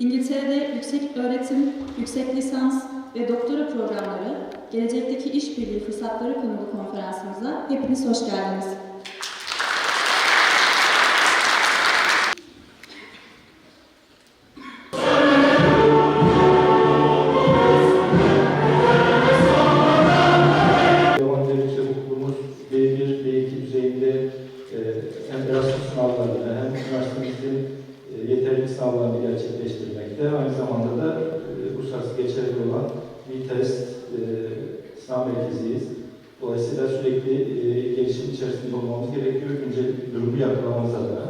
İngiltere'de yüksek öğretim, yüksek lisans ve doktora programları, gelecekteki işbirliği fırsatları konulu konferansımıza hepiniz hoş geldiniz. Yabancı Yüksek Okulumuz B1, B2 düzeyinde e, hem Erasmus sınavlarını hem üniversitemizin sınavlarını gerçekleştirmekte. Aynı zamanda da e, uluslararası geçerli olan bir test e, sınav merkeziyiz. Dolayısıyla sürekli e, gelişim içerisinde olmamız gerekiyor, güncel durumu yakalamamız adına.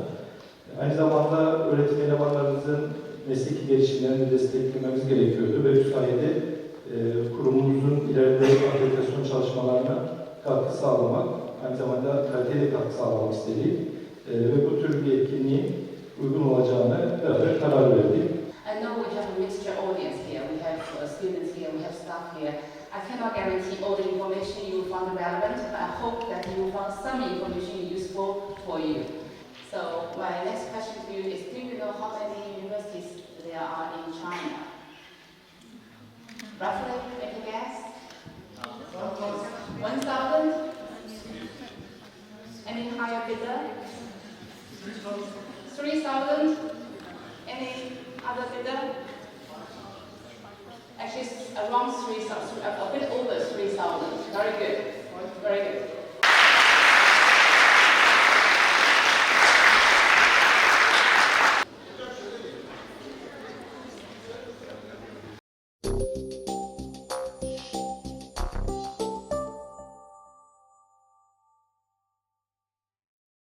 Aynı zamanda öğretim elemanlarımızın mesleki gelişimlerini desteklememiz gerekiyordu ve bu sayede e, kurumumuzun ileride akreditasyon çalışmalarına katkı sağlamak, aynı zamanda kaliteli katkı sağlamak istedik E, ve cannot guarantee all the information you find relevant, but I hope that you find some information useful for you. So my next question to you is, do you know how many universities there are in China? Roughly, make a guess? 1,000? Any higher bidder? 3,000? Any other bidder? Actually, around 3,000, uh, a bit over 3,000. Very good. Very good.